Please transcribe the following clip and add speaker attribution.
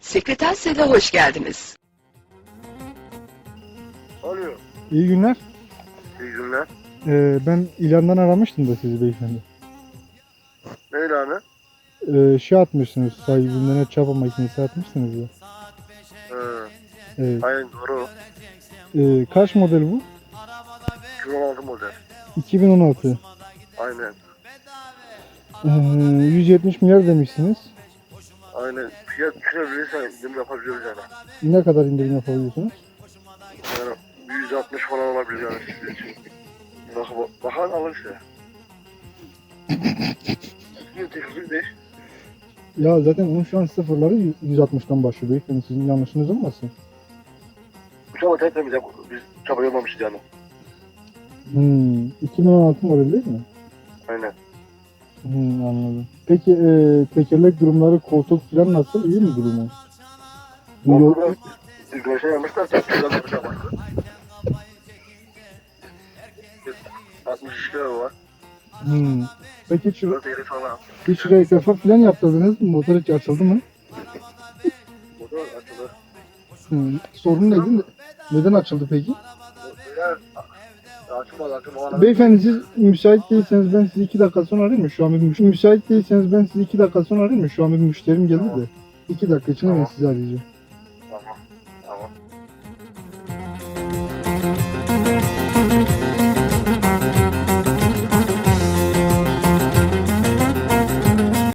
Speaker 1: Sekreter Sel'e hoş geldiniz.
Speaker 2: Alo.
Speaker 3: İyi günler.
Speaker 2: İyi günler.
Speaker 3: Ee, ben ilandan aramıştım da sizi beyefendi.
Speaker 2: Ne ilanı?
Speaker 3: Ee, şey atmışsınız, sahibinden çapa makinesi atmışsınız ya.
Speaker 2: Hı.
Speaker 3: Evet.
Speaker 2: Aynen doğru.
Speaker 3: Ee, kaç model bu?
Speaker 2: 2016 model.
Speaker 3: 2016.
Speaker 2: Aynen.
Speaker 3: Ee, 170 milyar demişsiniz.
Speaker 2: Aynen. Fiyat düşürebilirsen indirim yapabiliyoruz yani.
Speaker 3: Ne kadar indirim yapabiliyorsunuz?
Speaker 2: Yani 160 falan olabilir yani sizin için. Bak, bakan alırsa. Sizin teklifiniz ne?
Speaker 3: Ya zaten onun şu an sıfırları 160'tan başlıyor beyefendi. Sizin yanlışınız olmasın?
Speaker 2: Bu çaba tertemiz yap. Biz çaba yapmamışız yani.
Speaker 3: Hmm, 2016 model değil mi? Hmm, anladım. Peki e, tekerlek durumları, koltuk falan nasıl? İyi mi durumu? Bu yol.
Speaker 2: Güneşe yanmışlar. Çok güzel bir çaba. 63 lira var.
Speaker 3: hmm. Peki hiç, hiç reykafa falan yaptırdınız mı? Motor hiç açıldı mı?
Speaker 2: Motor açılır.
Speaker 3: Hmm. Sorun neydi? Neden açıldı peki? Beyefendi siz müsait değilseniz ben sizi iki dakika sonra arayayım mı? Şu an bir müş- müsait değilseniz ben sizi iki dakika sonra arayayım mı? Şu an bir müşterim geldi de. İki dakika için hemen
Speaker 2: Tamam.
Speaker 3: sizi arayacağım.